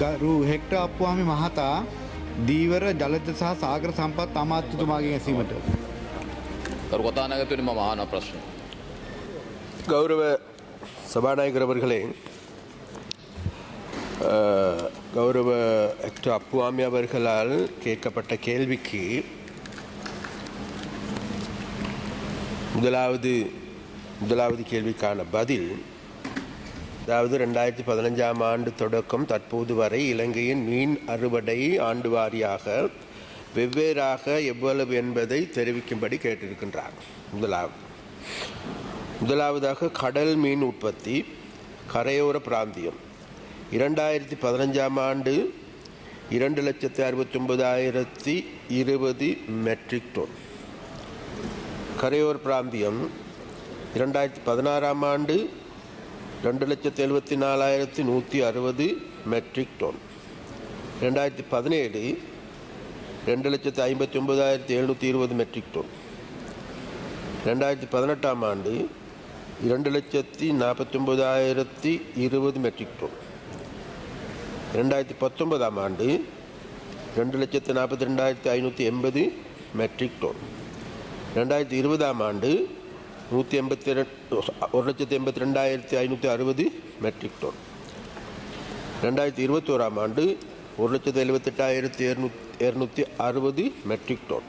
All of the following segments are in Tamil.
ගරු හෙක්ට අප්වාමි මහතා දීවර ජලත සහ සාගර සම්පත් අමාත්‍යතුමාගේ ඇසීමට. කරු කතානාගතුනි මම අහන ප්‍රශ්න. கௌரவ சபாநாயகர் அவர்களே அஹ், கௌரவ ஆக்டர் அப்புவாமி அவர்களால் கேட்கப்பட்ட கேள்விக்கு முதலாவது முதலாவது கேள்விக்கான பதில் அதாவது ரெண்டாயிரத்தி பதினஞ்சாம் ஆண்டு தொடக்கம் தற்போது வரை இலங்கையின் மீன் அறுவடை ஆண்டு வாரியாக வெவ்வேறாக எவ்வளவு என்பதை தெரிவிக்கும்படி கேட்டிருக்கின்றார். முதலாவது முதலாவதாக கடல் மீன் உற்பத்தி கரையோர பிராந்தியம். இரண்டாயிரத்தி பதினஞ்சாம் ஆண்டு இரண்டு லட்சத்தி அறுபத்தொன்பதாயிரத்தி இருபது மெட்ரிக் டன் கரையோர பிராந்தியம் இரண்டாயிரத்தி பதினாறாம் ஆண்டு ரெண்டு லட்சத்தி எழுபத்தி நாலாயிரத்தி நூற்றி அறுபது மெட்ரிக் டன் ரெண்டாயிரத்தி பதினேழு ரெண்டு லட்சத்தி ஐம்பத்தி ஒன்பதாயிரத்தி எழுநூற்றி இருபது மெட்ரிக் டன் ரெண்டாயிரத்தி பதினெட்டாம் ஆண்டு இரண்டு லட்சத்தி நாற்பத்தொம்பதாயிரத்தி இருபது மெட்ரிக் டன் ரெண்டாயிரத்தி பத்தொன்பதாம் ஆண்டு ரெண்டு லட்சத்தி நாற்பத்தி ரெண்டாயிரத்தி ஐநூற்றி எண்பது மெட்ரிக் டன் ரெண்டாயிரத்தி இருபதாம் ஆண்டு நூற்றி எண்பத்தி ரெண்டு ஒரு லட்சத்தி எண்பத்தி ரெண்டாயிரத்தி ஐநூற்றி அறுபது மெட்ரிக் டன் ரெண்டாயிரத்தி இருபத்தோராம் ஆண்டு ஒரு லட்சத்தி எழுபத்தெட்டாயிரத்தி இரநூத்தி இரநூத்தி அறுபது மெட்ரிக் டன்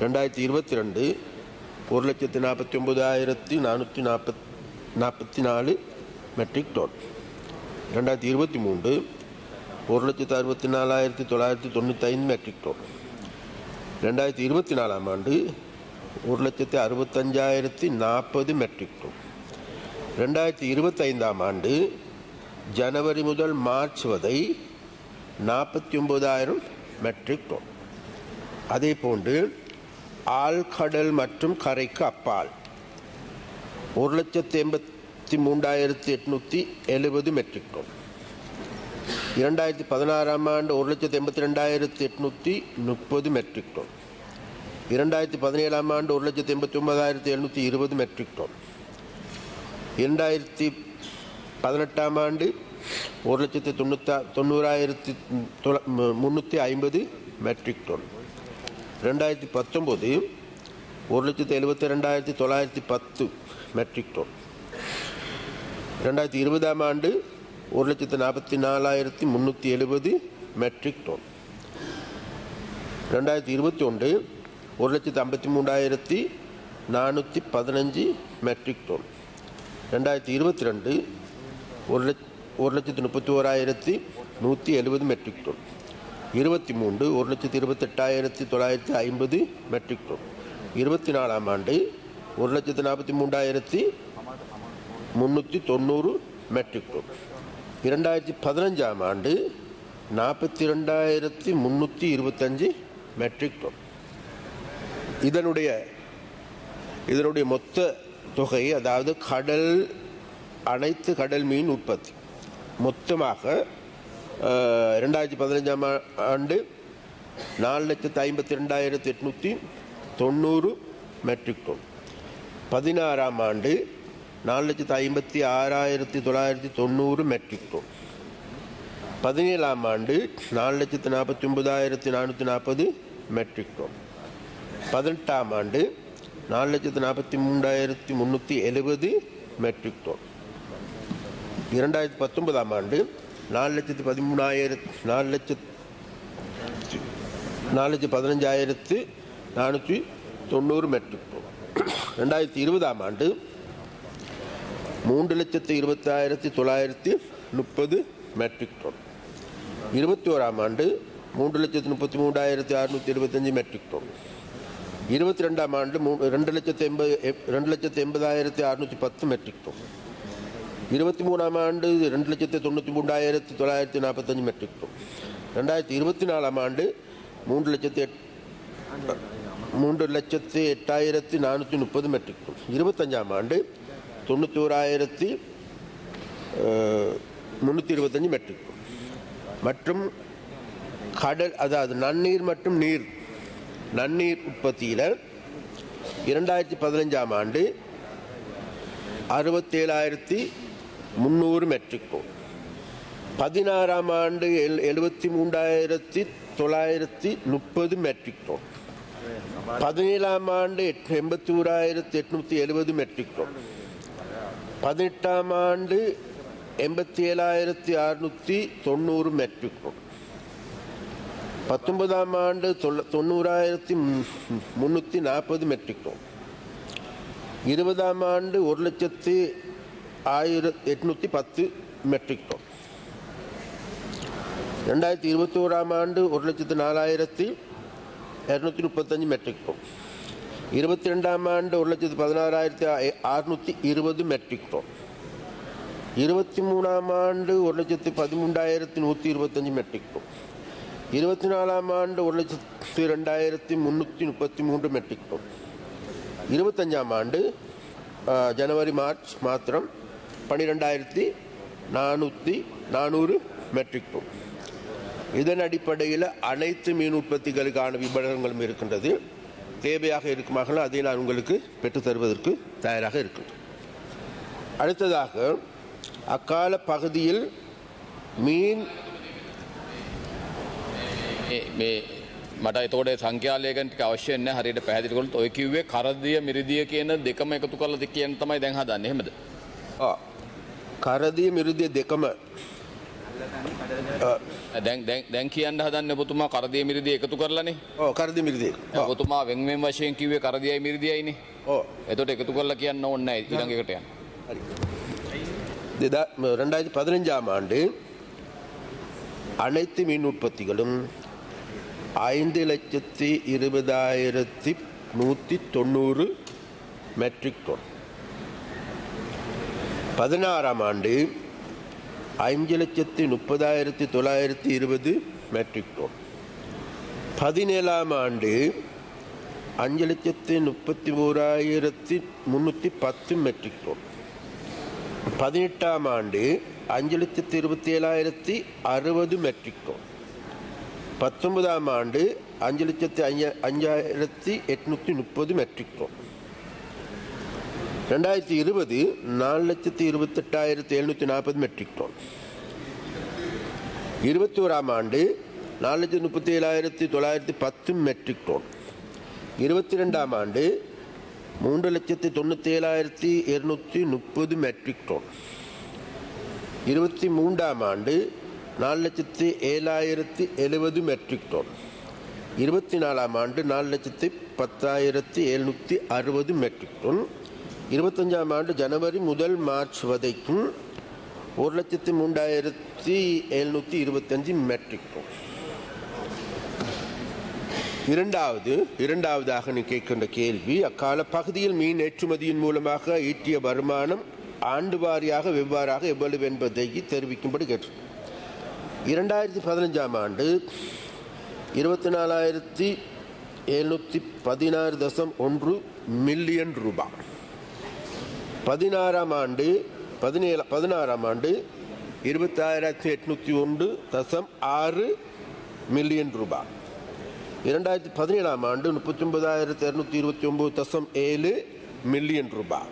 ரெண்டாயிரத்தி இருபத்தி ரெண்டு ஒரு லட்சத்தி நாற்பத்தி ஒம்பதாயிரத்தி நானூற்றி நாற்பத் நாற்பத்தி நாலு மெட்ரிக் டன் ரெண்டாயிரத்தி இருபத்தி மூன்று ஒரு லட்சத்தி அறுபத்தி நாலாயிரத்தி தொள்ளாயிரத்தி தொண்ணூத்தைந்து மெட்ரிக் டன் ரெண்டாயிரத்தி இருபத்தி நாலாம் ஆண்டு ஒரு லட்சத்தி அறுபத்தஞ்சாயிரத்தி நாற்பது மெட்ரிக் டன் ரெண்டாயிரத்தி இருபத்தைந்தாம் ஆண்டு ஜனவரி முதல் மார்ச் வரை நாற்பத்தி ஒம்பதாயிரம் மெட்ரிக் டன் அதே போன்று ஆழ்கடல் மற்றும் கரைக்கு அப்பால் ஒரு லட்சத்தி எண்பத்தி மூன்றாயிரத்தி எட்நூற்றி எழுபது மெட்ரிக் டன் இரண்டாயிரத்தி பதினாறாம் ஆண்டு ஒரு லட்சத்தி எண்பத்தி ரெண்டாயிரத்தி எட்நூற்றி முப்பது மெட்ரிக் டன் இரண்டாயிரத்தி பதினேழாம் ஆண்டு ஒரு லட்சத்தி எண்பத்தி ஒன்பதாயிரத்தி எழுநூற்றி இருபது மெட்ரிக் டன் இரண்டாயிரத்தி பதினெட்டாம் ஆண்டு ஒரு லட்சத்தி தொண்ணூத்தா தொண்ணூறாயிரத்தி தொள்ள- முந்நூற்றி ஐம்பது மெட்ரிக் டன் ரெண்டாயிரத்தி பத்தொம்போது ஒரு லட்சத்தி எழுபத்தி ரெண்டாயிரத்தி தொள்ளாயிரத்தி பத்து மெட்ரிக் டன் ரெண்டாயிரத்தி இருபதாம் ஆண்டு ஒரு லட்சத்தி நாற்பத்தி நாலாயிரத்தி முந்நூற்றி எழுபது மெட்ரிக் டன் ரெண்டாயிரத்தி இருபத்தி ஒன்று ஒரு லட்சத்தி ஐம்பத்தி மூணாயிரத்தி நானூற்றி பதினஞ்சு மெட்ரிக் டன் ரெண்டாயிரத்தி இருபத்தி ரெண்டு ஒரு லட்ச ஒரு லட்சத்தி முப்பத்தி ஓராயிரத்தி நூற்றி எழுபது மெட்ரிக் டன் இருபத்தி மூன்று ஒரு லட்சத்தி இருபத்தெட்டாயிரத்தி தொள்ளாயிரத்தி ஐம்பது மெட்ரிக் டன் இருபத்தி நாலாம் ஆண்டு ஒரு லட்சத்தி நாற்பத்தி மூன்றாயிரத்தி முந்நூற்றி தொண்ணூறு மெட்ரிக் டன் இரண்டாயிரத்தி பதினஞ்சாம் ஆண்டு நாற்பத்தி ரெண்டாயிரத்தி முந்நூற்றி இருபத்தஞ்சு மெட்ரிக் டன் இதனுடைய இதனுடைய மொத்த தொகை அதாவது கடல் அனைத்து கடல் மீன் உற்பத்தி. மொத்தமாக ரெண்டாயிரத்தி பதினஞ்சாம் ஆண்டு நாலு லட்சத்து ஐம்பத்தி ரெண்டாயிரத்தி எட்நூற்றி தொண்ணூறு மெட்ரிக் டன் பதினாறாம் ஆண்டு நாலு லட்சத்து ஐம்பத்தி ஆறாயிரத்தி தொள்ளாயிரத்தி தொண்ணூறு மெட்ரிக் டன் பதினேழாம் ஆண்டு நாலு லட்சத்து நாற்பத்தி ஒன்பதாயிரத்தி நானூற்றி நாற்பது மெட்ரிக் டன் பதினெட்டாம் ஆண்டு நாலு லட்சத்து நாற்பத்தி மூன்றாயிரத்தி முந்நூற்றி எழுபது மெட்ரிக் டன் இரண்டாயிரத்தி பத்தொன்பதாம் ஆண்டு நாலு லட்சத்து பதிமூணாயிரத்து நாலு லட்சத்து நாலு லட்சத்து பதினஞ்சாயிரத்து நானூற்றி தொண்ணூறு மெட்ரிக் டன் ரெண்டாயிரத்தி இருபதாம் ஆண்டு மூன்று லட்சத்து இருபத்தாயிரத்தி தொள்ளாயிரத்தி முப்பது மெட்ரிக் டன் இருபத்தி ஓராம் ஆண்டு மூன்று லட்சத்து முப்பத்தி மூன்றாயிரத்தி அறுநூற்றி எழுபத்தஞ்சு மெட்ரிக் டன் இருபத்தி ரெண்டாம் ஆண்டு மூ ரெண்டு லட்சத்து எண்பது ரெண்டு லட்சத்து எண்பதாயிரத்தி அறுநூற்றி பத்து மெட்ரிக் டன் இருபத்தி மூணாம் ஆண்டு ரெண்டு லட்சத்து தொண்ணூற்றி மூன்றாயிரத்தி தொள்ளாயிரத்தி நாற்பத்தஞ்சு மெட்ரிக் டன் ரெண்டாயிரத்தி இருபத்தி நாலாம் ஆண்டு மூன்று லட்சத்து எட் மூன்று லட்சத்து எட்டாயிரத்தி நானூற்றி முப்பது மெட்ரிக் டன் இருபத்தஞ்சாம் ஆண்டு தொண்ணூற்றி ஓராயிரத்தி முந்நூற்றி இருபத்தஞ்சு மெட்ரிக் டன் மற்றும் கடல் அதாவது நன்னீர் மற்றும் நீர் நன்னீர் உற்பத்தியில் இரண்டாயிரத்தி பதினஞ்சாம் ஆண்டு அறுபத்தேழாயிரத்தி முந்நூறு மெட்ரிக் டன் பதினாறாம் ஆண்டு எல் எழுபத்தி மூன்றாயிரத்தி தொள்ளாயிரத்தி முப்பது மெட்ரிக் டோன் பதினேழாம் ஆண்டு எட் எண்பத்தி ஓராயிரத்தி எட்நூற்றி எழுபது மெட்ரிக் டோன் பதினெட்டாம் ஆண்டு எண்பத்தி ஏழாயிரத்தி அறுநூற்றி தொண்ணூறு மெட்ரிக் டோன் பத்தொன்பதாம் ஆண்டு தொண்ணூறாயிரத்தி முந்நூற்றி நாற்பது மெட்ரிக் டன் இருபதாம் ஆண்டு ஒரு லட்சத்தி ஆயிரத்தி எட்நூற்றி பத்து மெட்ரிக் டன் ரெண்டாயிரத்தி இருபத்தி ஓராம் ஆண்டு ஒரு லட்சத்து நாலாயிரத்தி இரநூத்தி முப்பத்தஞ்சு மெட்ரிக் டன் இருபத்தி ரெண்டாம் ஆண்டு ஒரு லட்சத்து பதினாறாயிரத்தி அறுநூற்றி இருபது மெட்ரிக் டன் இருபத்தி மூணாம் ஆண்டு ஒரு லட்சத்து பதிமூன்றாயிரத்தி நூற்றி இருபத்தஞ்சு மெட்ரிக் டன் இருபத்தி நாலாம் ஆண்டு ஒரு லட்சத்து ரெண்டாயிரத்தி முந்நூற்றி முப்பத்தி மூன்று மெட்ரிக் டன் இருபத்தஞ்சாம் ஆண்டு ஜனவரி மார்ச் மாத்திரம் பன்னிரெண்டாயிரத்தி நானூற்றி நானூறு மெட்ரிக் டன் இதன் அடிப்படையில் அனைத்து மீன் உற்பத்திகளுக்கான விபரங்களும் இருக்கின்றது. தேவையாக இருக்குமாகலாம் அதை நான் உங்களுக்கு பெற்று தருவதற்கு தயாராக இருக்கின்றேன். அடுத்ததாக அக்கால பகுதியில் மீன் මේ- මේ මට එතකොට සංඛ්‍යාලයකන් ටික අවශ්‍ය නැහැ හරියට පැහැදිලි කළොත් ඔය කිව්වේ කරදිය මිරිදිය කියන දෙකම එකතු කරලා කියන තමයි දැන් හදන්නේ එහෙමද? ආ, කරදිය මිරුදිය දෙකම දැන් දැන් දැන් කියන්න හදන්නේ ඔබතුමා කරදිය මිරිදිය එකතු කරලානේ. ඕ කරදි මිරිදිය ඕ, ඔබතුමා වෙන් වෙන් වශයෙන් කිව්වේ කරදියයි මිරිදියයිනේ. ඕ එතකොට එකතු කරලා කියන්න ඕනේ නැහැ ඊළඟ එකට යන්න. சரி. இதா ரெண்டாயிரத்தி பதினஞ்சாம் ஆண்டு அனைத்து மின் உற்பத்திகளும் ஐந்து லட்சத்தி இருபதாயிரத்தி நூற்றி தொண்ணூறு மெட்ரிக் டன் பதினாறாம் ஆண்டு ஐந்து லட்சத்தி முப்பதாயிரத்தி தொள்ளாயிரத்தி இருபது மெட்ரிக் டன் பதினேழாம் ஆண்டு அஞ்சு லட்சத்தி முப்பத்தி ஓராயிரத்தி முந்நூற்றி பத்து மெட்ரிக் டன் பதினெட்டாம் ஆண்டு அஞ்சு லட்சத்தி இருபத்தி ஏழாயிரத்தி அறுபது மெட்ரிக் டன் பத்தொன்பதாம் ஆண்டு அஞ்சு லட்சத்தி அஞ்ச அஞ்சாயிரத்தி எட்நூற்றி முப்பது மெட்ரிக் டன் ரெண்டாயிரத்தி இருபது நாலு லட்சத்தி இருபத்தெட்டாயிரத்தி எழுநூற்றி நாற்பது மெட்ரிக் டன் இருபத்தி ஓராம் ஆண்டு நாலு லட்சத்தி முப்பத்தி ஏழாயிரத்தி தொள்ளாயிரத்தி பத்து மெட்ரிக் டன் இருபத்தி ரெண்டாம் ஆண்டு மூன்று லட்சத்தி தொண்ணூற்றி ஏழாயிரத்தி இருநூற்றி முப்பது மெட்ரிக் டன் இருபத்தி மூன்றாம் ஆண்டு நாலு லட்சத்தி ஏழாயிரத்தி எழுபது மெட்ரிக் டன் இருபத்தி நாலாம் ஆண்டு நாலு லட்சத்தி பத்தாயிரத்தி எழுநூற்றி அறுபது மெட்ரிக் டன் இருபத்தஞ்சாம் ஆண்டு ஜனவரி முதல் மார்ச் வரைக்கும் ஒரு லட்சத்தி மூன்றாயிரத்தி எழுநூற்றி இருபத்தஞ்சு மெட்ரிக் டன் இரண்டாவது இரண்டாவதாக நீ கேட்கின்ற கேள்வி அக்கால பகுதியில் மீன் ஏற்றுமதியின் மூலமாக ஈட்டிய வருமானம் ஆண்டு வாரியாக வெவ்வாறாக எவ்வளவு என்பதை தெரிவிக்கும்படி கேட்டு இரண்டாயிரத்தி பதினஞ்சாம் ஆண்டு இருபத்தி நாலாயிரத்தி எழுநூற்றி பதினாறு தசம் ஒன்று மில்லியன் ரூபாய் பதினாறாம் ஆண்டு பதினேழு பதினாறாம் ஆண்டு இருபத்தாயிரத்தி எட்நூற்றி ஒன்று தசம் ஆறு மில்லியன் ரூபாய் இரண்டாயிரத்தி பதினேழாம் ஆண்டு முப்பத்தி ஒன்பதாயிரத்தி இரநூத்தி இருபத்தி ஒம்பது தசம் ஏழு மில்லியன் ரூபாய்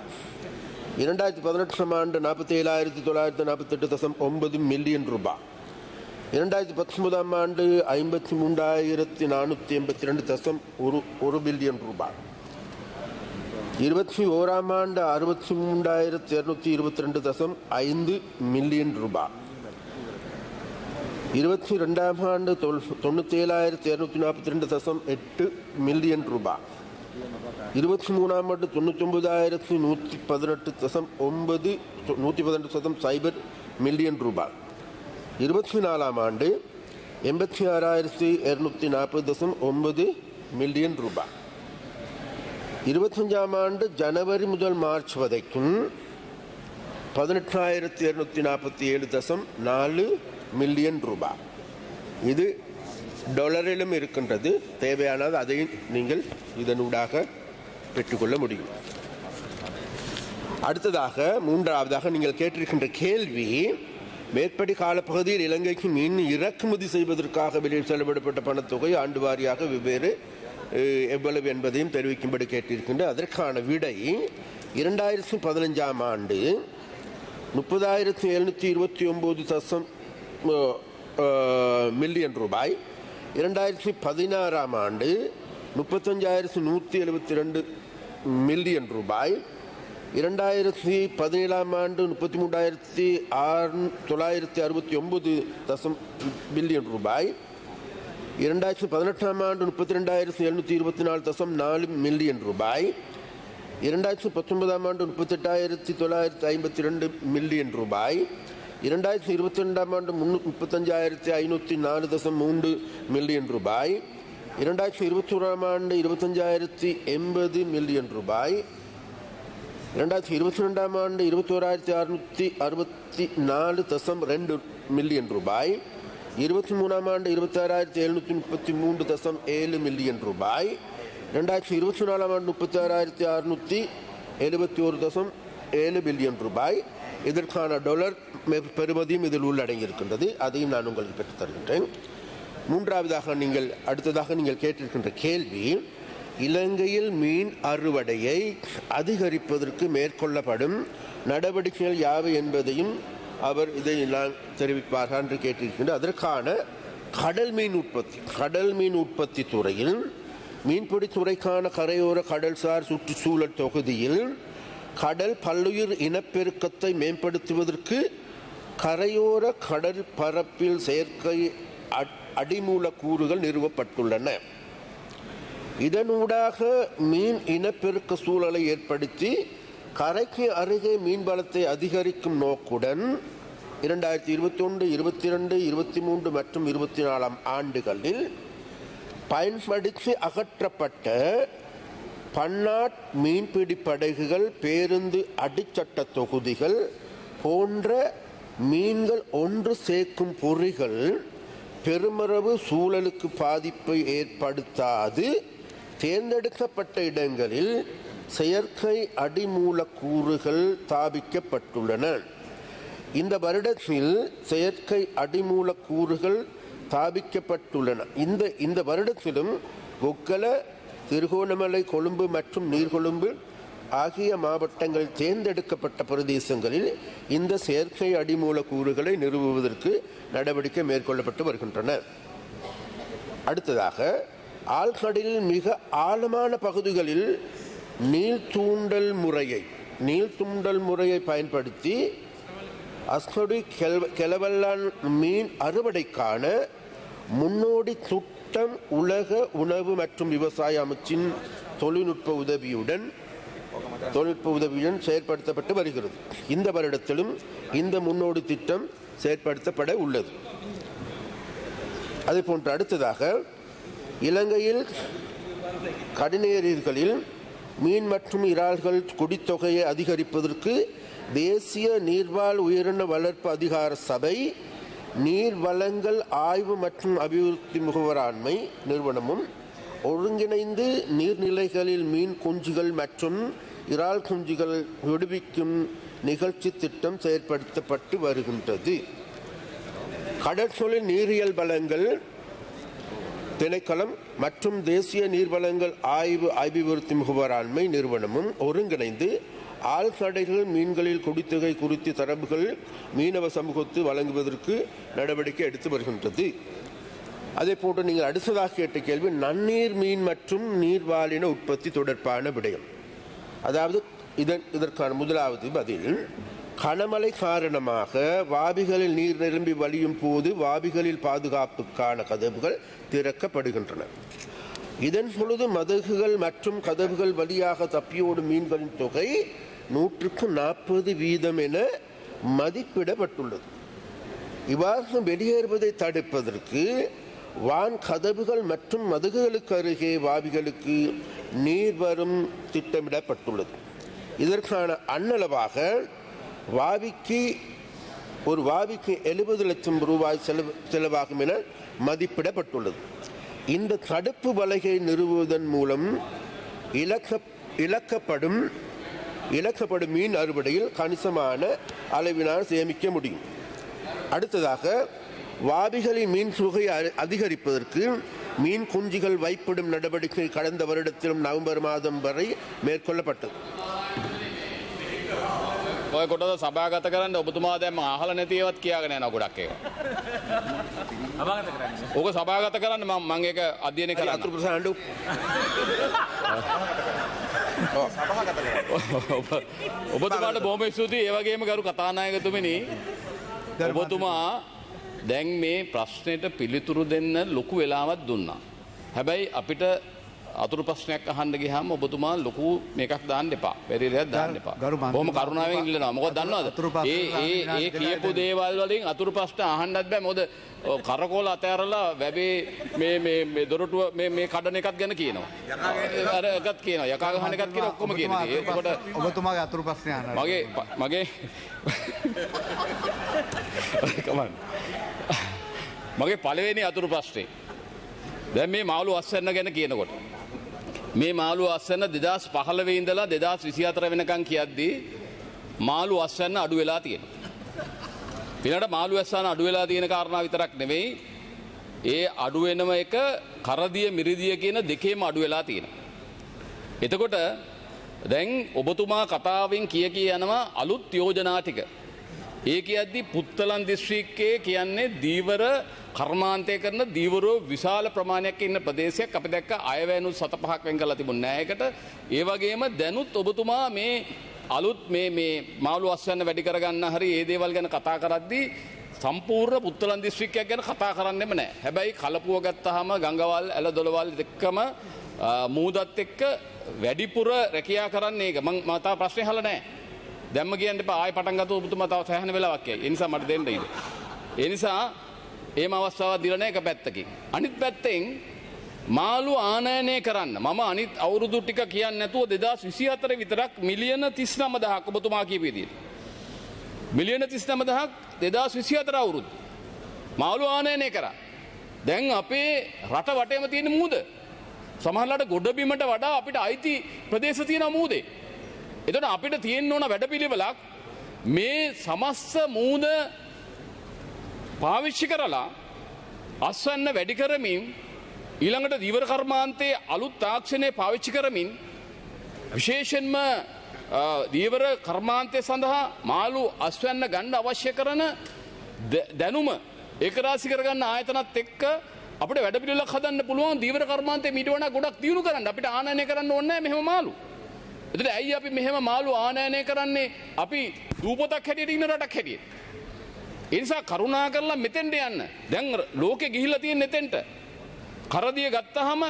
இரண்டாயிரத்தி பதினெட்டாம் ஆண்டு நாற்பத்தி ஏழாயிரத்தி தொள்ளாயிரத்தி நாற்பத்தெட்டு தசம் ஒன்பது மில்லியன் ரூபாய் இரண்டாயிரத்தி பத்தொன்பதாம் ஆண்டு ஐம்பத்தி மூன்றாயிரத்தி நானூற்றி எண்பத்தி ரெண்டு தசம் ஒரு ஒரு பில்லியன் ரூபாய். இருபத்தி ஓராம் ஆண்டு அறுபத்தி மூன்றாயிரத்தி இரநூத்தி இருபத்தி ரெண்டு தசம் ஐந்து மில்லியன் ரூபாய். இருபத்தி ரெண்டாம் ஆண்டு தொல்- தொண்ணூத்தி ஏழாயிரத்தி இரநூத்தி நாற்பத்தி ரெண்டு தசம் எட்டு மில்லியன் ரூபாய். இருபத்தி மூணாம் ஆண்டு தொண்ணூற்றி ஒன்பதாயிரத்தி நூற்றி பதினெட்டு தசம் ஒன்பது நூற்றி பதினெட்டு சதம் சைபர் மில்லியன் ரூபாய். இருபத்தி நாலாம் ஆண்டு எண்பத்தி ஆறாயிரத்தி இரநூத்தி நாற்பது தசம் ஒன்பது மில்லியன் ரூபாய் இருபத்தஞ்சாம் ஆண்டு ஜனவரி முதல் மார்ச் வரைக்கும் பதினெட்டாயிரத்தி இரநூத்தி நாற்பத்தி ஏழு தசம் நாலு மில்லியன் ரூபாய் இது டாலரிலும் இருக்கின்றது தேவையானது அதையும் நீங்கள் இதனூடாக பெற்றுக்கொள்ள முடியும் அடுத்ததாக மூன்றாவதாக நீங்கள் கேட்டிருக்கின்ற கேள்வி மேற்படி காலப்பகுதியில் இலங்கைக்கு மீன் இறக்குமதி செய்வதற்காக வெளியில் செலவிடப்பட்ட பணத்தொகை ஆண்டு வாரியாக வெவ்வேறு எவ்வளவு என்பதையும் தெரிவிக்கும்படி கேட்டிருக்கின்ற அதற்கான விடை இரண்டாயிரத்தி பதினஞ்சாம் ஆண்டு முப்பதாயிரத்தி எழுநூற்றி இருபத்தி ஒம்பது தசம் மில்லியன் ரூபாய். இரண்டாயிரத்தி பதினாறாம் ஆண்டு முப்பத்தஞ்சாயிரத்தி நூற்றி எழுபத்தி ரெண்டு மில்லியன் ரூபாய். இரண்டாயிரத்தி பதினேழாம் ஆண்டு முப்பத்தி மூன்றாயிரத்தி ஆறு தொள்ளாயிரத்தி அறுபத்தி ஒன்பது தசம் பில்லியன் ரூபாய். இரண்டாயிரத்தி பதினெட்டாம் ஆண்டு முப்பத்தி ரெண்டாயிரத்தி எழுநூற்றி இருபத்தி நாலு தசம் நாலு மில்லியன் ரூபாய். இரண்டாயிரத்தி பத்தொன்பதாம் ஆண்டு முப்பத்தெட்டாயிரத்தி தொள்ளாயிரத்தி ஐம்பத்தி ரெண்டு மில்லியன் ரூபாய். இரண்டாயிரத்தி இருபத்தி ரெண்டாம் ஆண்டு முன்னூ முப்பத்தஞ்சாயிரத்தி ஐநூற்றி நாலு தசம் மூன்று மில்லியன் ரூபாய். இரண்டாயிரத்தி இருபத்தி ஓராம் ஆண்டு இருபத்தஞ்சாயிரத்தி எண்பது மில்லியன் ரூபாய். ரெண்டாயிரத்தி இருபத்தி ரெண்டாம் ஆண்டு இருபத்தி ஓராயிரத்தி அறுநூற்றி அறுபத்தி நாலு தசம் ரெண்டு மில்லியன் ரூபாய். இருபத்தி மூணாம் ஆண்டு இருபத்தாறாயிரத்தி எழுநூற்றி முப்பத்தி மூன்று தசம் ஏழு மில்லியன் ரூபாய். ரெண்டாயிரத்தி இருபத்தி நாலாம் ஆண்டு முப்பத்தி ஆறாயிரத்தி அறுநூற்றி எழுபத்தி ஒரு தசம் ஏழு பில்லியன் ரூபாய். இதற்கான டாலர் பெறுமதியும் இதில் உள்ளடங்கியிருக்கின்றது. அதையும் நான் உங்களுக்கு பெற்றுத் தருகின்றேன். மூன்றாவதாக நீங்கள் அடுத்ததாக நீங்கள் கேட்டிருக்கின்ற கேள்வி இலங்கையில் மீன் அறுவடையை அதிகரிப்பதற்கு மேற்கொள்ளப்படும் நடவடிக்கைகள் யாவை என்பதையும் அவர் இதை நான் தெரிவிப்பார்கள் என்று கேட்டிருக்கின்றார் அதற்கான கடல் மீன் உற்பத்தி கடல் மீன் உற்பத்தி துறையில் மீன்பிடி துறைக்கான கரையோர கடல்சார் சுற்றுச்சூழல் தொகுதியில் கடல் பல்லுயிர் இனப்பெருக்கத்தை மேம்படுத்துவதற்கு கரையோர கடல் பரப்பில் செயற்கை அடிமூலக்கூறுகள் நிறுவப்பட்டுள்ளன. இதனூடாக மீன் இனப்பெருக்க சூழலை ஏற்படுத்தி கரைக்கு அருகே மீன்வளத்தை அதிகரிக்கும் நோக்குடன் இரண்டாயிரத்தி இருபத்தி ஒன்று இருபத்தி ரெண்டு இருபத்தி மூன்று மற்றும் இருபத்தி நாலாம் ஆண்டுகளில் பயன்படுத்தி அகற்றப்பட்ட பன்னாட் மீன்பிடி படகுகள் பேருந்து அடிச்சட்ட தொகுதிகள் போன்ற மீன்கள் ஒன்று சேர்க்கும் பொறிகள் பெருமளவு சூழலுக்கு பாதிப்பை ஏற்படுத்தாது. தேர்ந்தெடுக்கப்பட்ட இடங்களில் செயற்கை அடிமூலக்கூறுகள் தாபிக்கப்பட்டுள்ளன இந்த வருடத்தில் செயற்கை அடிமூலக்கூறுகள் தாபிக்கப்பட்டுள்ளன இந்த இந்த வருடத்திலும் கொக்கல திருகோணமலை கொழும்பு மற்றும் நீர்கொழும்பு ஆகிய மாவட்டங்களில் தேர்ந்தெடுக்கப்பட்ட பிரதேசங்களில் இந்த செயற்கை அடிமூலக்கூறுகளை நிறுவுவதற்கு நடவடிக்கை மேற்கொள்ளப்பட்டு வருகின்றன. அடுத்ததாக ஆழ்கடலில் மிக ஆழமான பகுதிகளில் நீள் தூண்டல் முறையை நீள் தூண்டல் முறையை பயன்படுத்தி அஸ்கடி கெலவல்லான் மீன் அறுவடைக்கான முன்னோடி திட்டம் உலக உணவு மற்றும் விவசாய அமைச்சின் தொழில்நுட்ப உதவியுடன் தொழில்நுட்ப உதவியுடன் செயற்படுத்தப்பட்டு வருகிறது. இந்த வருடத்திலும் இந்த முன்னோடி திட்டம் செயற்படுத்தப்பட உள்ளது. அதே போன்று அடுத்ததாக இலங்கையில் கடிநேரியர்களில் மீன் மற்றும் இறால்கள் குடித்தொகையை அதிகரிப்பதற்கு தேசிய நீர்வாழ் உயிரின வளர்ப்பு அதிகார சபை நீர் வளங்கள் ஆய்வு மற்றும் அபிவிருத்தி முகவராண்மை நிறுவனமும் ஒருங்கிணைந்து நீர்நிலைகளில் மீன் குஞ்சுகள் மற்றும் இறால் குஞ்சுகள் விடுவிக்கும் நிகழ்ச்சி திட்டம் செயற்படுத்தப்பட்டு வருகின்றது. கடற்சொலின் நீரியல் வளங்கள் திணைக்களம் மற்றும் தேசிய நீர்வளங்கள் ஆய்வு அபிவிருத்தி முகவராண்மை நிறுவனமும் ஒருங்கிணைந்து ஆழ்கடைகள் மீன்களில் குடித்தொகை குறித்து தரவுகள் மீனவ சமூகத்து வழங்குவதற்கு நடவடிக்கை எடுத்து வருகின்றது. அதே போன்று நீங்கள் அடுத்ததாக கேட்ட கேள்வி நன்னீர் மீன் மற்றும் நீர்வாழின உற்பத்தி தொடர்பான விடயம். அதாவது இதன் இதற்கான முதலாவது பதில் கனமழை காரணமாக வாபிகளில் நீர் நிரம்பி வழியும் போது வாபிகளில் பாதுகாப்புக்கான கதவுகள் திறக்கப்படுகின்றன. இதன் பொழுது மதகுகள் மற்றும் கதவுகள் வழியாக தப்பியோடும் மீன்களின் தொகை நூற்றுக்கு நாற்பது வீதம் என மதிப்பிடப்பட்டுள்ளது. இவ்வாறு வெளியேறுவதை தடுப்பதற்கு வான் கதவுகள் மற்றும் மதகுகளுக்கு அருகே வாவிகளுக்கு நீர் வரும் திட்டமிடப்பட்டுள்ளது. இதற்கான அன்னளவாக வாவிக்கு ஒரு வாவிக்கு எழுபது லட்சம் ரூபாய் செலவு செலவாகும் என மதிப்பிடப்பட்டுள்ளது. இந்த தடுப்பு வலையை நிறுவுவதன் மூலம் இலக்க இழக்கப்படும் இழக்கப்படும் மீன் அறுவடையில் கணிசமான அளவினால் சேமிக்க முடியும். அடுத்ததாக வாபிகளின் மீன் சுகையை அதிகரிப்பதற்கு மீன் குஞ்சுகள் வைப்பிடும் நடவடிக்கை கடந்த வருடத்திலும் நவம்பர் மாதம் வரை மேற்கொள்ளப்பட்டது. ඔය කොටද සභාගත කරන්න ඔබතුමා දැම අහල නැතිවත් කියාගෙන යන ගොඩක් ඒවා. ඕක සභාගත කරන්න මම මං ඒක අධ්‍යයනය කරන්න. අතුරු ප්‍රශ්න අඬු. ඔබතුමාට බොහොම ස්තුතියි ඒ වගේම ගරු කතානායකතුමනි ඔබතුමා දැන් මේ ප්‍රශ්නයට පිළිතුරු දෙන්න ලොකු වෙලාවත් දුන්නා. හැබැයි අපිට අතුරු ප්‍රශ්නයක් අහන්න ගියාම ඔබතුමා ලොකු මේකක් දාන්න එපා. පෙරේරයක් දාන්න එපා. බොහොම කරුණාවෙන් ඉල්ලනවා. මොකද දන්නවද? ප්‍රශ්න ඒ ඒ ඒ කියපු දේවල් වලින් අතුරු ප්‍රශ්න අහන්නත් බෑ. මොකද කරකෝල අතෑරලා වැබේ මේ මේ මේ දොරටුව මේ මේ කඩන එකත් ගැන කියනවා. අර එකත් කියනවා. යකා ගහන එකත් කියනවා ඔක්කොම කියනවා. ඒකට ඔබතුමාගේ අතුරු ප්‍රශ්නය අහන්න. මගේ මගේ කමන්න. මගේ පළවෙනි අතුරු ප්‍රශ්නේ. දැන් මේ මාළු අස්සන්න ගැන කියනකොට. මේ මාළු අස්සන්න දෙදස් පහළවෙ ඉඳලා දෙදස් විසි අතර වෙනකං කියද්දී මාළු අස්සන්න අඩු වෙලා තියෙන. පිනට මාළු ඇස්සාන අඩු වෙලා තියෙන කාරණා විතරක් නෙවෙයි ඒ අඩුවෙනම එක කරදිය මිරිදිය කියන දෙකේම අඩු වෙලා තියෙන. එතකොට දැන් ඔබතුමා කතාවෙන් කිය කිය යනවා අලුත් යෝජනා ටික. ඒක අද්දි පුත්තලන් දිස්ත්‍රික්කයේ කියන්නේ දීවර කර්මාන්තය කරන දීවරෝ විශාල ප්‍රමාණයක් ඉන්න ප්‍රදේශයක්. අපි දැක්ක අයවැනු සත පහක් වෙන් කරලා තිබුණ නෑයකට ඒ වගේම දැනුත් ඔබතුමා මේ අලුත් මේ මේ මාළු අස්වන්න වැඩි කරගන්න හරි ඒ දේවල් ගැන කතා කරද්දී සම්පූර්ණ පුත්තලන් දිස්ත්‍රික්කයක් ගැන කතා කරන්නෙම නෑ හැබැයි කලපුුව ගත්තහම ගංගවල් ඇල දොළවල් දෙක්කම මූදත් එක්ක වැඩිපුර රැකයා කරන්නේ එක මං මතා ප්‍රශ්නය හල නෑ දැම්ම කියන්න එපා ආයෙ පටන් ගත්තොත් ඔබතුමා තව සෑහෙන වෙලාවක් යයි. ඒ නිසා මට දෙන්න ඉද. ඒ නිසා එහෙම අවස්ථාවක් දීලා නැහැ එක පැත්තකින්. අනිත් පැත්තෙන් මාළු ආනයනය කරන්න මම අනිත් අවුරුදු ටික කියන්න නැතුව 2024 විතරක් මිලියන 39000ක් ඔබතුමා කියපු විදිහට. මිලියන 39000ක් 2024 අවුරුදු මාළු ආනයනය කරා. දැන් අපේ රට වටේම තියෙන මූද සමහරලාට ගොඩබිමට වඩා අපිට අයිති ප්‍රදේශ තියෙන මූදේ. එතට අපිට තියෙන්න්න ඕන වැඩ පිළිවෙලක් මේ සමස්ස මූද පාවිච්චි කරලා අස්වන්න වැඩි කරමින් ඊළඟට දීවර කර්මාන්තයේ අලුත් තාක්ෂණය පාවිච්චි කරමින් විශේෂෙන්ම දීවර කර්මාන්තය සඳහා මාළු අස්වන්න ගණ්ඩ අවශ්‍ය කරන දැනුම ඒකරාසි කරගන්න ආයතනත් එක්ක අපට වැඩ පිළිල හදන්න පුළුවන් දීවර කර්මාන්තය මිටවන ගොඩක් දියුණු කරන්න. අපිට ආනය කරන්න ඔන්න මෙහම මාළු. එතට ඇයි අපි මෙහෙම මාළු ආනයනය කරන්නේ අපි දූපතක් හැටියට ඉන්න රටක් හැටිය. එනිසා කරුණා කරලා මෙතෙන්ට යන්න දැන් ලෝකෙ ගිහිල්ල තියෙන එතෙන්ට. කරදිය ගත්තහම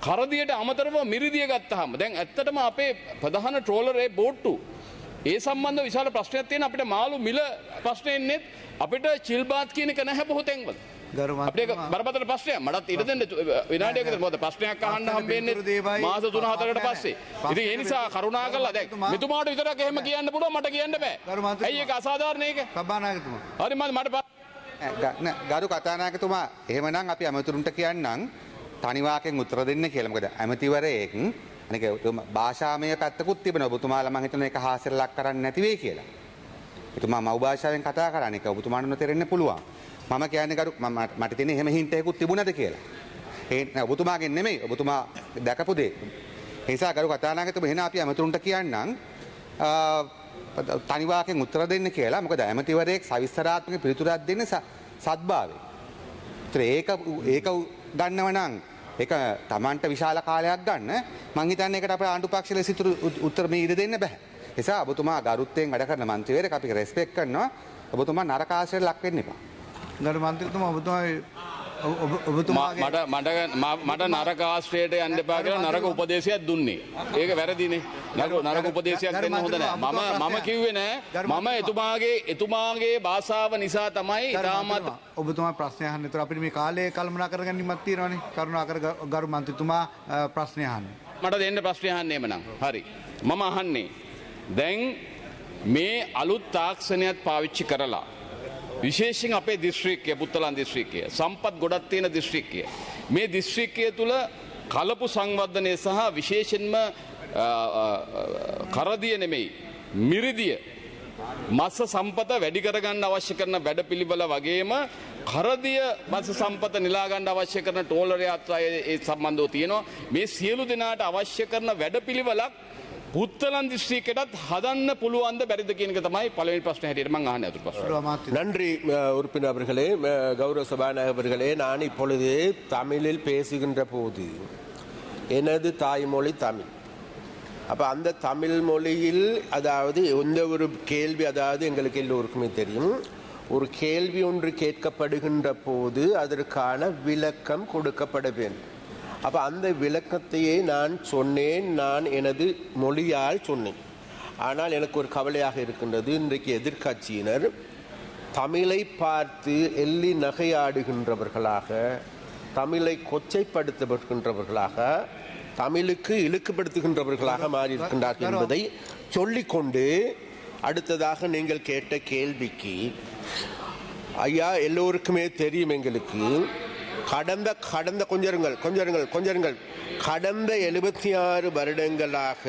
කරදියට අමතරව මිරිදිය ගත්තහම දැන් ඇත්තටම අපේ ප්‍රධාන ට්‍රෝලරේ බෝට්ටු ඒ සම්බන්ධ විශාල ප්‍රශ්නයක් තියෙන අපිට මාළු මිල ප්‍රශ්නයෙන්නෙත් අපිට චිල්බාත් කියන එක නැහැ බොහෝ තැන්වල. අපේ බරපතල ප්‍රශ්නය මටත් ඉඩ දෙන්න විනාඩයකට මොකද ප්‍රශ්නයක් අහන්න හම්බෙන්නේ මාස 3-4කට පස්සේ. ඉතින් ඒ නිසා කරුණා කරලා දැන් මෙතුමාට විතරක් එහෙම කියන්න පුළුවන් මට කියන්න බෑ. ඇයි ඒක අසාධාරණ ඒක? සභානායකතුමා. හරි මම මට ගරු කතානායකතුමා එහෙමනම් අපි ඇමතුරුන්ට කියන්නම් තනිවාකෙන් උත්තර දෙන්න කියලා. මොකද ඇමතිවරයෙක් භාෂාමය පැත්තකුත් තිබෙන ඔබතුමාලා මම හිතන එක හාස්‍යයක් කරන්නේ නැති වෙයි කියලා. එතුමා මව් භාෂාවෙන් කතා කරන්නේ ඒක ඔබතුමාට නොතේරෙන්න පුළුවන්. මම කියන්නකරු මට තින එහෙම හින්ටයකුත් තිබුණද කියලා. ඒ ඔබතුමාගෙන් නෙමෙයි ඔබතුමා දැකපුදේ. ඒසාකරු කතානාගතම හෙන අපි ඇමතුරුන්ට කියන්නම් තනිවාකෙන් උත්තර දෙන්න කියලා මොකද ඇමතිවරයෙක් සවිස්තරාත්මක පිළිතුරක් දෙන්න සත්භාවේ. ඒක ඒක ගන්නවනං එක තමන්ට විශාල කාලයක් ගන්න මංහිතන්න එකට අප ආණ්ඩුපක්ෂල සිතුරු උත්තරම ඉර දෙන්න බැහැ. එසා ඔබතුමා ගරුත්තයෙන් වැඩ කරන මන්ත්‍රවේර අපි රෙස්පෙක් කරනවා ඔබතුමා නරකාශයට ලක්වෙන්න එපා. ගරු මන්ත්‍රීතුමා ඔබතුමාගේ ඔබ- ඔබ- ම- ඔබතුමාගේ මට නරක ආශ්‍රයට යන්න එපා කියලා නරක උපදේශයක් දුන්නේ. ඒක වැරදිනේ. නරක නරක උපදේශයක් දෙන්න හොඳ නෑ. මම මම කිව්වේ නෑ. මම එතුමාගේ එතුමාගේ භාෂාව නිසා තමයි මන්ත්‍රීතුමා, ඔබතුමා ප්‍රශ්නය අහන්න. ඒතර අපිට මේ කාලය කළමනා කරගැනීමක් තියෙනවානේ. කරුණාකර ගරු මන්ත්‍රීතුමා අ, ප්‍රශ්නය අහන්න. මට දෙන්න ප්‍රශ්නය අහන්නෙම නම්. හරි. මම අහන්නේ. දැන් මේ අලුත් තාක්ෂණයක් පාවිච්චි කරලා. විශේෂෙන් අපේ දිස්ත්‍රික්කය පුත්තලන් දිස්ත්‍රික්කය සම්පත් ගොඩත් තියෙන දිස්ත්‍රික්කය. මේ දිස්ත්‍රික්කය තුළ කලපු සංවර්ධනය සහ විශේෂෙන්ම අ, අ, අ, කරදිය නෙමෙයි. මිරිදිය මස්ස සම්පත වැඩි කරගන්න අවශ්‍ය කරන වැඩ පිළිබල වගේම කරදිය මස සම්පත නිලාගණ්ඩ අවශ්‍ය කරන ටෝලර යාත්‍රය ඒ සම්බන්ධව තියෙනවා මේ සියලු දෙනාට අවශ්‍ය කරන වැඩ පිළිවෙලක් පුත්තලන් දිස්ත්‍රීකයටත් හදන්න පුළුවන්ද බැරිද කියනක තමයි පළවෙනි ප්‍රශ්න හැටියට මං අහන්නේ අතුරු ප්‍රශ්න. ගරු අමාත්‍යතුමා நன்றி அஹ், உறுப்பினர் அவர்களே அஹ், கௌரவ சபாநாயகர் அவர்களே நான் இப்பொழுது தமிழில் பேசுகின்ற போது எனது தாய்மொழி தமிழ் அப்போ அந்த தமிழ் மொழியில் அதாவது எந்த ஒரு கேள்வி அதாவது எங்களுக்கு எல்லோருக்குமே தெரியும். ஒரு கேள்வி ஒன்று கேட்கப்படுகின்ற போது அதற்கான விளக்கம் கொடுக்கப்பட வேண்டும். அப்போ அந்த விளக்கத்தையே நான் சொன்னேன் நான் எனது மொழியால் சொன்னேன். ஆனால் எனக்கு ஒரு கவலையாக இருக்கின்றது. இன்றைக்கு எதிர்கட்சியினர் தமிழை பார்த்து எள்ளி நகையாடுகின்றவர்களாக தமிழை கொச்சைப்படுத்துகின்றவர்களாக தமிழுக்கு இழுக்குப்படுத்துகின்றவர்களாக மாறியிருக்கின்றார்கள் என்பதை சொல்லிக்கொண்டு அடுத்ததாக நீங்கள் கேட்ட கேள்விக்கு ஐயா எல்லோருக்குமே தெரியும் எங்களுக்கு கடந்த கடந்த கொஞ்சருங்கள் கொஞ்சருங்கள் கொஞ்சருங்கள். கடந்த எழுபத்தி ஆறு வருடங்களாக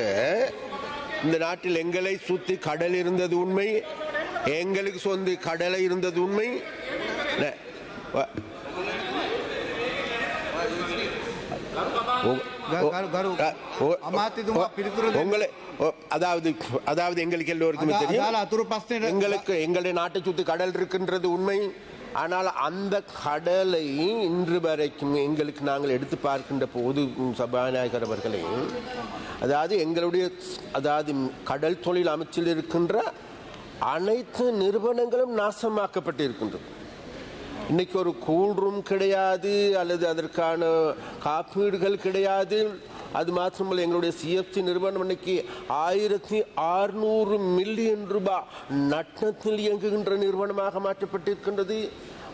இந்த நாட்டில் எங்களை சுத்தி கடல் இருந்தது உண்மை எங்களுக்கு சொந்த கடலை இருந்தது உண்மை. ந- உங்களை அதாவது அதாவது எங்களுக்கு எல்லோருக்குமே தெரியும். எங்களுக்கு எங்களுடைய நாட்டை சுற்றி கடல் இருக்கின்றது உண்மை. ஆனால் அந்த கடலை இன்று வரைக்கும் எங்களுக்கு நாங்கள் எடுத்து பார்க்கின்ற பொது சபாநாயகர் அவர்களே அதாவது எங்களுடைய அதாவது கடல் தொழில் அமைச்சில் இருக்கின்ற அனைத்து நிறுவனங்களும் நாசமாக்கப்பட்டு நாசமாக்கப்பட்டிருக்கின்றது. இன்னைக்கு ஒரு கூல் கிடையாது அல்லது அதற்கான காப்பீடுகள் கிடையாது. அது மாத்திரமல்ல எங்களுடைய சிஎஃப்சி நிறுவனம் இன்னைக்கு ஆயிரத்தி அறுநூறு மில்லியன் ரூபாய் நட்டத்தில் இயங்குகின்ற நிறுவனமாக மாற்றப்பட்டிருக்கின்றது.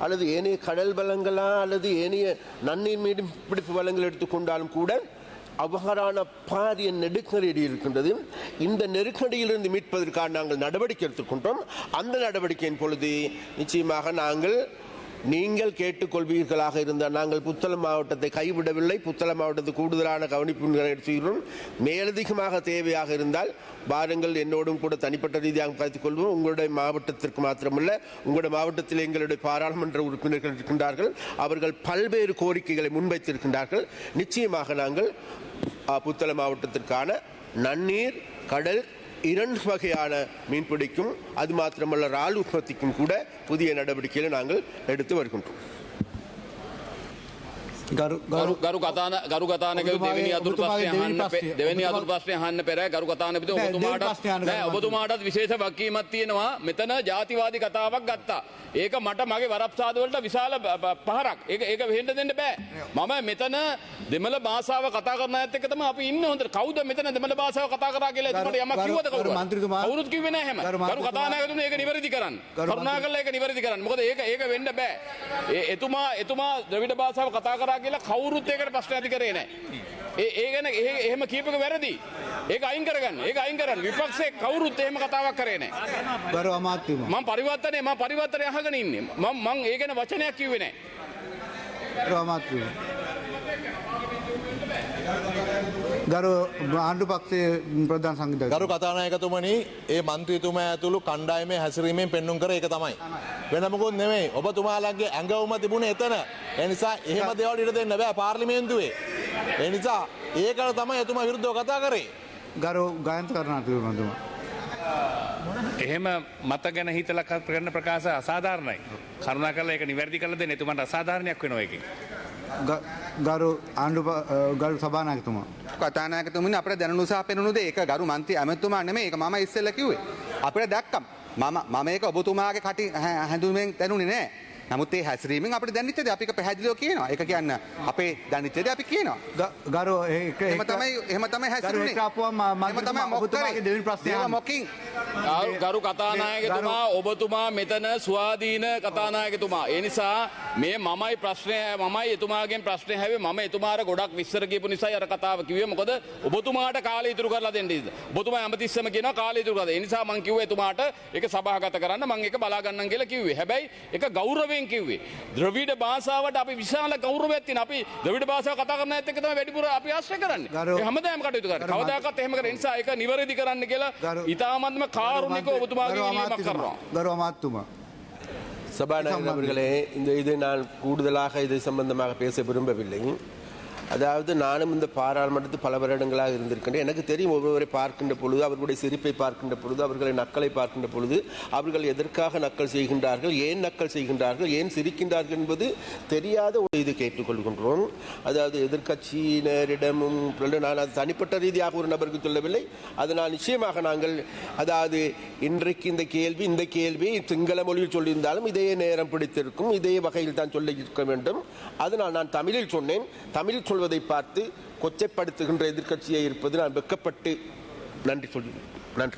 அல்லது ஏனைய கடல் வளங்களா அல்லது ஏனைய நன்னீர் மீன் பிடிப்பு வளங்கள் எடுத்துக்கொண்டாலும் கூட அவ்வாறான பாரிய நெருக்கடி இருக்கின்றது. இந்த நெருக்கடியிலிருந்து மீட்பதற்காக நாங்கள் நடவடிக்கை எடுத்துக்கொண்டோம் அந்த நடவடிக்கையின் பொழுது நிச்சயமாக நாங்கள் நீங்கள் கேட்டுக்கொள்வீர்களாக இருந்தால் நாங்கள் புத்தளம் மாவட்டத்தை கைவிடவில்லை. புத்தளம் மாவட்டத்துக்கு கூடுதலான கவனிப்பு எடுத்துக்கிறோம். மேலதிகமாக தேவையாக இருந்தால் பாருங்கள் என்னோடும் கூட தனிப்பட்ட ரீதியாக கருத்துக் கொள்வோம் உங்களுடைய மாவட்டத்திற்கு மாத்திரமல்ல உங்களுடைய மாவட்டத்தில் எங்களுடைய பாராளுமன்ற உறுப்பினர்கள் இருக்கின்றார்கள். அவர்கள் பல்வேறு கோரிக்கைகளை முன்வைத்திருக்கின்றார்கள். நிச்சயமாக நாங்கள் புத்தளம் மாவட்டத்திற்கான நன்னீர் கடல் இரண்டு வகையான மீன்பிடிக்கும் அது மாத்திரமல்ல இறால் உற்பத்திக்கும் கூட புதிய நடவடிக்கைகளை நாங்கள் எடுத்து வருகின்றோம். ගරු කතාන ගරු කතානක දෙවෙනි අතුරු ඔබතුමාගේ අහන්න දෙවෙනි. අතුරු ප්‍රශ්නය අහන්න පෙර ගරු දෙවෙනි ඔබතුමාට නෑ, ඔබතුමාටත් විශේෂ වගකීමක් තියෙනවා. මෙතන ජාතිවාදී කතාවක් ගත්තා. ඒක මට මගේ වරප්සාදවලට විශාල බ- බ- පහරක්. ඒක ඒක වෙහෙන්න දෙන්න බෑ. මම මෙතන දෙමළ භාෂාව කතා කරන ඇත්ත එක තමයි අපි ඉන්න හොඳට. කවුද මෙතන දෙමළ භාෂාව කතා කරා කියලා එතුමාට යමක් කිව්වද ගරු කවුරුත් මන්ත්‍රීතුමා- කවුරුත් කිව්වේ නෑ හැම ගරු කතානායකතුමනි ඒක නිවැරදි කරන්න. කරුණාකරලා ඒක නිවැරදි කරන්න. මොකද ඒක ඒක වෙන්න බෑ. එතුමා එතුමා ද්‍රවිඩ භාෂාව කතා කරා කියලා කවුරුත් ඒකට ප්‍රශ්න ඇති කරේ නෑ. ඒ ඒ ගැන එහෙම කියපක වැරදි. ඒක අයින් කරගන්න. ඒක අයින් කරන්න. විපක්ෂේ කවුරුත් එහෙම කතාවක් කරේ නෑ. ගරු අමාත්‍යතුමා මම පරිවර්තනය මම පරිවර්තනය අහගෙන ඉන්නේ. මම මං ඒ ගැන වචනයක් කිව්වේ නෑ. ගරු අමාත්‍යතුමා ගරු ආණ්ඩු පක්ෂයේ ප්‍රධාන සංවිධායක ගරු කතානායකතුමනි ඒ මන්ත්‍රීතුමා ඇතුළු කණ්ඩායමේ හැසිරීමෙන් පෙන්නුම් කර එක තමයි. වෙනමකුත් නෙමෙයි ඔබතුමාලගේ ඇඟවුම තිබුණ එතන. එනිසා එහෙම දේවල් ඉඩ දෙන්න බෑ පාර්ලිමේන්තුවේ. එනිසා ඒකට තමයි එතුමා විරුද්ධව කතා කරේ. ගරු ගායන්ත කරනාතුමතුමා එහෙම මත ගැන හිතල කරන ප්‍රකාශ අසාධාරණයි. කරුණා කල එක නිවැරදි කලද නැතුමට අසාධාරණයක් වෙනවා එක. ග- ගරු ආණ්ඩු ප- අ, ගරු සභානායකතුමා කතානායකතුමනි අපට දැනුණු සහ පෙනුණුද ඒක ගරු මන්ත්‍රී ඇමතුමා නෙමෙයි ඒක මම ඉස්සෙල්ලා කිව්වේ. අපිට දැක්කම් මම මම ඒක ඔබතුමාගේ කටි හැ- හැඳුන්වෙන් දැනුනේ නෑ. නමුත් ඒ හැසිරීමෙන් අපිට දැනෙච්ච දේ අපි ඒක පැහැදිලිව කියනවා. ඒක කියන්න අපේ දැනෙච්ච දේ අපි කියනවා. ගරු ඒ- එක- එහෙම තමයි එහෙම තමයි හැසිරුනේ. ඒක ආපුවම මම- තමයි ඔබතුමාගේ. දෙවෙනි ප්‍රශ්නය. මොකින් ගරු- කතානායකතුමා ඔබතුමා මෙතන ස්වාධීන කතානායකතුමා. ඒ නිසා මේ මමයි ප්‍රශ්නය මමයි එතුමාගෙන් ප්‍රශ්නය හැවේ මම එතුමාට ගොඩක් විස්සර කියපු නිසා අර කතාව කිව්වේ මොකද ඔබතුමාට කාලය ඉතුරු කරලා දෙන්න ඉද. ඔබතුමා හැමතිස්සම කියනවා කාලය ඉතුරු කරලා. ඒ නිසා මං කිව්වේ එතුමාට ඒක සභාගත කරන්න මං ඒක බලා ගන්නම් කියලා කිව්වේ. හැබැයි ඒක ගෞරවයෙන් කිව්වේ. ද්‍රවිඩ භාෂාවට අපි විශාල ගෞරවයක් තියෙන. අපි ද්‍රවිඩ භාෂාව කතා කරන ඇත්ත එක තමයි වැඩිපුර අපි ආශ්‍රය කරන්නේ. ගරු- ඒ හැමදාම කටයුතු කරන්නේ. ගරු කවදාකවත් එහෙම කරන්නේ නිසා ඒක නිවැරදි කරන්න කියලා ගරු- ඉතාමත්ම කාරුණිකව ඔබතුමාගේ ගරු ඉල්ලීමක් අමාත්‍යතුමා. කරනවා. ගරු අමාත්‍යතුමා சபாநாயகர் அவர்களே இந்த இதை நான் கூடுதலாக இதை சம்பந்தமாக பேச விரும்பவில்லை அதாவது நானும் இந்த பாராளுமன்றத்தில் பல வருடங்களாக இருந்திருக்கின்றேன். எனக்கு தெரியும் ஒவ்வொருவரை பார்க்கின்ற பொழுது அவர்களுடைய சிரிப்பை பார்க்கின்ற பொழுது அவர்களை நக்கலை பார்க்கின்ற பொழுது அவர்கள் எதற்காக நக்கல் செய்கின்றார்கள் ஏன் நக்கல் செய்கின்றார்கள் ஏன் சிரிக்கின்றார்கள் என்பது தெரியாத ஒரு இது கேட்டுக்கொள்கின்றோம். அதாவது எதிர்கட்சியினரிடமும் நான் அது தனிப்பட்ட ரீதியாக ஒரு நபருக்கு சொல்லவில்லை. அதனால் நிச்சயமாக நாங்கள் அதாவது இன்றைக்கு இந்த கேள்வி இந்த கேள்வி சிங்கள மொழியில் சொல்லியிருந்தாலும் இதே நேரம் பிடித்திருக்கும் இதே வகையில் தான் சொல்லியிருக்க வேண்டும். அதனால் நான் தமிழில் சொன்னேன். தமிழில் சொல்வதை பார்த்து கொச்சைப்படுத்துகின்ற எதிர்க்கட்சியை இருப்பது நான் வெக்கப்பட்டு நன்றி சொல்கிறேன். நன்றி.